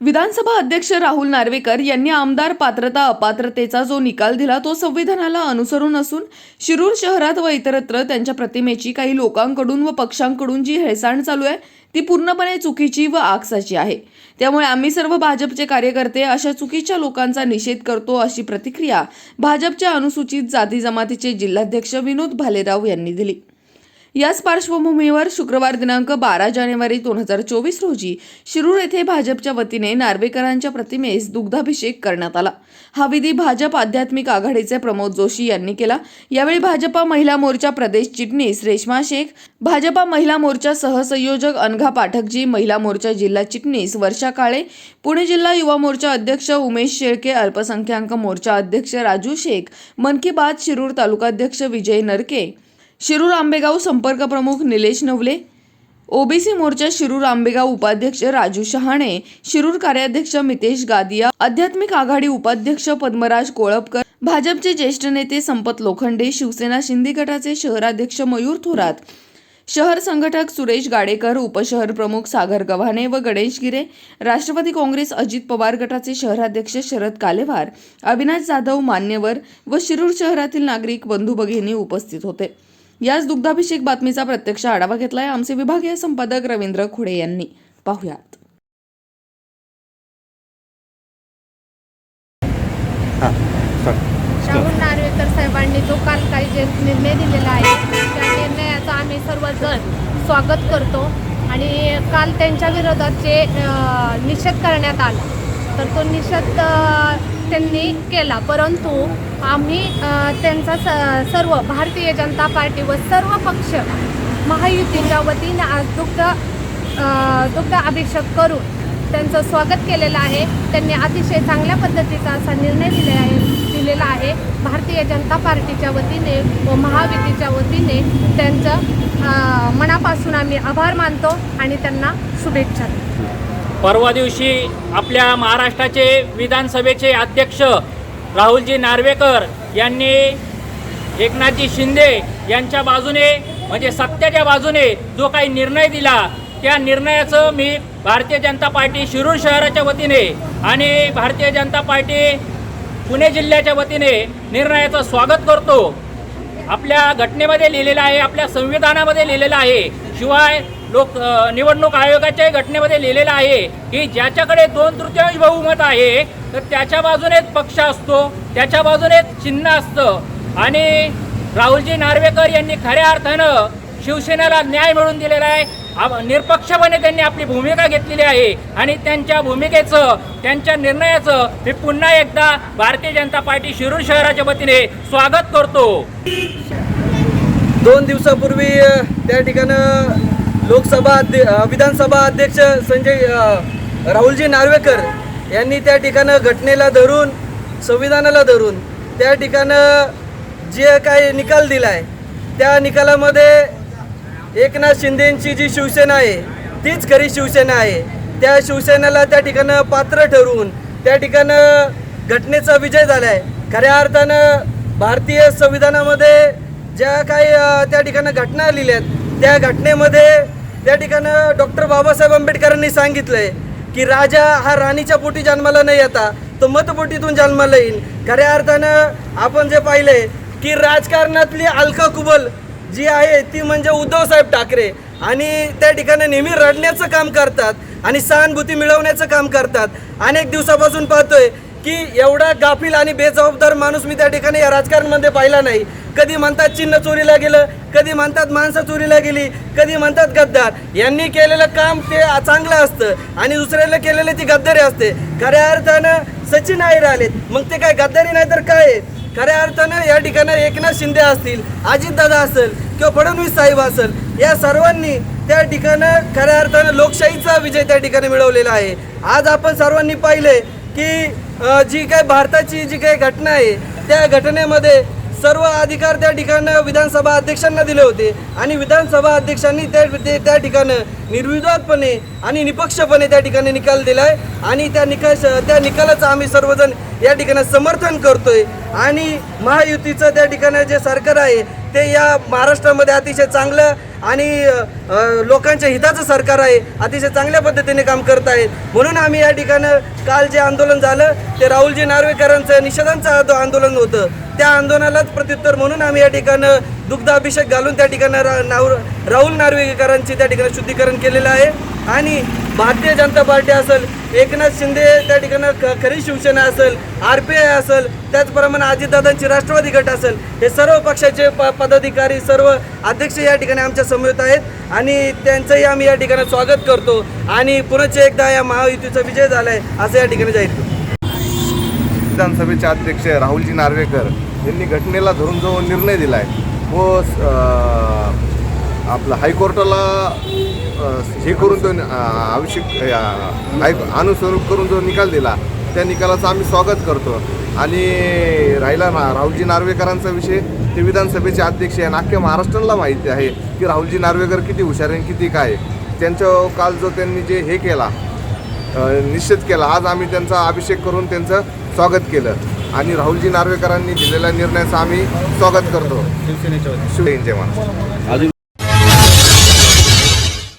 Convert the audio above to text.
विधानसभा अध्यक्ष राहुल नार्वेकर यांनी आमदार पात्रता अपात्रतेचा जो निकाल दिला तो संविधानाला अनुसरून असून शिरूर शहरात व इतरत्र त्यांच्या प्रतिमेची काही लोकांकडून व पक्षांकडून जी हेळसांड चालू आहे ती पूर्णपणे चुकीची व आकसाची आहे. त्यामुळे आम्ही सर्व भाजपचे कार्यकर्ते अशा चुकीच्या लोकांचा निषेध करतो अशी प्रतिक्रिया भाजपच्या अनुसूचित जाती जमातीचे जिल्हाध्यक्ष विनोद भालेराव यांनी दिली. याच पार्श्वभूमीवर शुक्रवार दिनांक बारा जानेवारी दोन हजार चोवीस रोजी शिरूर येथे भाजपच्या वतीने नार्वेकरांच्या प्रतिमेस दुग्धाभिषेक करण्यात आला. हा विधी भाजप आध्यात्मिक आघाडीचे प्रमोद जोशी यांनी केला. यावेळी भाजपा महिला मोर्चा प्रदेश चिटणीस रेश्मा शेख भाजपा महिला मोर्चा सहसंयोजक अनघा पाठकजी महिला मोर्चा जिल्हा चिटणीस वर्षा काळे पुणे जिल्हा युवा मोर्चा अध्यक्ष उमेश शेळके अल्पसंख्याक मोर्चा अध्यक्ष राजू शेख मन की बात शिरूर तालुकाध्यक्ष विजय नरके शिरूर आंबेगाव संपर्क प्रमुख निलेश नवले ओबीसी मोर्चा शिरूर आंबेगाव उपाध्यक्ष राजू शहाणे शिरूर कार्याध्यक्ष मितेश गादिया आध्यात्मिक आघाडी उपाध्यक्ष पद्मराज कोळपकर भाजपचे ज्येष्ठ नेते संपत लोखंडे शिवसेना शिंदे गटाचे शहराध्यक्ष मयूर थोरात शहर संघटक सुरेश गाडेकर उपशहर प्रमुख सागर गव्हाणे व गणेश गिरे राष्ट्रवादी काँग्रेस अजित पवार गटाचे शहराध्यक्ष शरद कालेवार अविनाश जाधव मान्यवर व शिरूर शहरातील नागरिक बंधू भगिनी उपस्थित होते. याच दुग्धाभिषेक बातमीचा प्रत्यक्ष आढावा घेतलाय आमचे विभागीय संपादक रवींद्र खुडे यांनी. पाहुयात. हां राहुल नार्वेकर साहेबांनी जो काल काही जे निर्णय दिलेला आहे त्या निर्णयाचं आम्ही सर्वजण स्वागत करतो. आणि काल त्यांच्या विरोधात जे निषेध करण्यात आला तर तो निषेध त्यांनी केला. परंतु आम्ही त्यांचा स सर्व भारतीय जनता पार्टी व सर्व पक्ष महायुतीच्या वतीने आज दुग्ध दुग्ध अभिषेक करून त्यांचं स्वागत केलेलं आहे. त्यांनी अतिशय चांगल्या पद्धतीचा असा निर्णय दिले आहे दिलेला आहे. भारतीय जनता पार्टीच्या वतीने व महायुतीच्या वतीने त्यांचं मनापासून आम्ही आभार मानतो आणि त्यांना शुभेच्छा देतो. परवा दिवशी आपल्या महाराष्ट्राचे विधानसभेचे अध्यक्ष राहुलजी नार्वेकर यांनी एकनाथजी शिंदे यांच्या बाजूने म्हणजे सत्याच्या बाजूने जो काही निर्णय दिला त्या निर्णयाचं मी भारतीय जनता पार्टी शिरूर शहराच्या वतीने आणि भारतीय जनता पार्टी पुणे जिल्ह्याच्या वतीने निर्णयाचं स्वागत करतो. आपल्या घटनेमध्ये लिहिलेलं आहे आपल्या संविधानामध्ये लिहिलेलं आहे. शिवाय लोक निवडणूक आयोगाच्या घटनेमध्ये लिहिलेलं आहे की ज्याच्याकडे दोन तृतीयांश बहुमत आहे तर त्याच्या बाजूनेच पक्ष असतो त्याच्या बाजूनेच चिन्ह असतं. आणि राहुलजी नार्वेकर यांनी खऱ्या अर्थानं शिवसेनेला न्याय मिळवून दिलेला आहे. आ- निरपक्षपणे त्यांनी आपली भूमिका घेतलेली आहे. आणि त्यांच्या भूमिकेचं त्यांच्या निर्णयाचं मी पुन्हा एकदा भारतीय जनता पार्टी शिरूर शहराच्या वतीने स्वागत करतो. दोन दिवसापूर्वी त्या ठिकाणं लोकसभा अध्य विधानसभा अध्यक्ष संजय राहुलजी नार्वेकर यांनी त्या ठिकाणं घटनेला धरून संविधानाला धरून त्या ठिकाणं जे काही निकाल दिला आहे त्या निकालामध्ये एकनाथ शिंदेंची जी शिवसेना आहे तीच खरी शिवसेना आहे. त्या शिवसेनेला त्या ठिकाणं पात्र ठरवून त्या ठिकाणं घटनेचा विजय झाला आहे खऱ्या अर्थानं भारतीय संविधानामध्ये ज्या काही त्या ठिकाणं घटना लिहिल्या आहेत त्या घटनेमध्ये त्या ठिकाणं डॉक्टर बाबासाहेब आंबेडकरांनी सांगितलंय की राजा हा राणीच्या पोटी जन्माला नाही येता तो मतपोटीतून जन्माला येईल खऱ्या अर्थानं आपण जे पाहिलंय की राजकारणातली अलका कुबल जी आहे ती म्हणजे उद्धवसाहेब ठाकरे. आणि त्या ठिकाणी नेहमी रडण्याचं काम करतात आणि सहानुभूती मिळवण्याचं काम करतात. अनेक दिवसापासून पाहतोय की एवढा गाफील आणि बेजबाबदार माणूस मी त्या ठिकाणी या राजकारणामध्ये पाहिला नाही. कधी म्हणतात चिन्ह चोरीला गेलं कधी म्हणतात माणसं चोरीला गेली कधी म्हणतात गद्दार. यांनी केलेलं काम ते चांगलं असतं आणि दुसऱ्याला केलेलं ती गद्दारी असते. खऱ्या अर्थानं सचिन आयर आलेत. मग ते काय गद्दारी नाही तर काय? आहे? खऱ्या अर्थानं या ठिकाणी एकनाथ शिंदे असतील अजितदादा असेल किंवा फडणवीस साहेब असेल या सर्वांनी त्या ठिकाणं खऱ्या अर्थानं लोकशाहीचा विजय त्या ठिकाणी मिळवलेला आहे. आज आपण सर्वांनी पाहिले की जी काय भारताची जी काही घटना आहे त्या घटनेमध्ये सर्व अधिकार त्या ठिकाणं विधानसभा अध्यक्षांना दिले होते. आणि विधानसभा अध्यक्षांनी त्या ते- त्या ठिकाणं निर्विवादपणे आणि निपक्षपणे त्या ठिकाणी निकाल दिलाय. आणि त्या निकाल त्या निकालाचं आम्ही सर्वजण या ठिकाणी समर्थन करतोय. आणि महायुतीचं त्या ठिकाणी जे सरकार आहे ते या महाराष्ट्रामध्ये अतिशय चांगलं आणि लोकांच्या हिताचं सरकार आहे अतिशय चांगल्या पद्धतीने काम करत आहेत म्हणून आम्ही या ठिकाणं काल जे आंदोलन झालं ते राहुलजी नार्वेकरांचं निषेधांचं आंदोलन होतं. त्या आंदोलनालाच प्रत्युत्तर म्हणून आम्ही या ठिकाणं दुग्धाभिषेक घालून त्या ठिकाणी रा नाव राहुल नार्वेकरांची त्या ठिकाणी शुद्धीकरण केलेलं आहे. आणि भारतीय जनता पार्टी असेल एकनाथ शिंदे त्या ठिकाणी ख खरी शिवसेना असेल आर पी आय असेल त्याचप्रमाणे अजितदादांची राष्ट्रवादी गट असेल हे सर्व पक्षाचे प पदाधिकारी सर्व अध्यक्ष या ठिकाणी आमच्या समवेत आहेत. आणि त्यांचंही आम्ही या ठिकाणी स्वागत करतो. आणि पुनश्च एकदा या महायुतीचा विजय झाला आहे असं या ठिकाणी जाहीर करतो. विधानसभेचे अध्यक्ष राहुलजी नार्वेकर यांनी घटनेला धरून जो निर्णय दिला आहे व uh, आपलं हायकोर्टाला uh, हे करून तो uh, आवश्यक हाय अनुस्वरूप करून जो निकाल दिला त्या निकालाचं आम्ही स्वागत करतो. आणि राहिला ना राहुलजी नार्वेकरांचा विषय ते विधानसभेचे अध्यक्ष आहे. आणि अख्ख्या महाराष्ट्राला माहिती आहे की राहुलजी नार्वेकर किती हुशार आहे आणि किती काय आहे. त्यांच्या काल जो त्यांनी जे हे केला निश्चित केला आज आम्ही त्यांचा अभिषेक करून त्यांचं स्वागत केलं. आणि राहुलजी नार्वेकरांनी दिलेल्या निर्णयाचं आम्ही स्वागत करतो. शिवसेनेच्या शिवसेनेचे महाराष्ट्र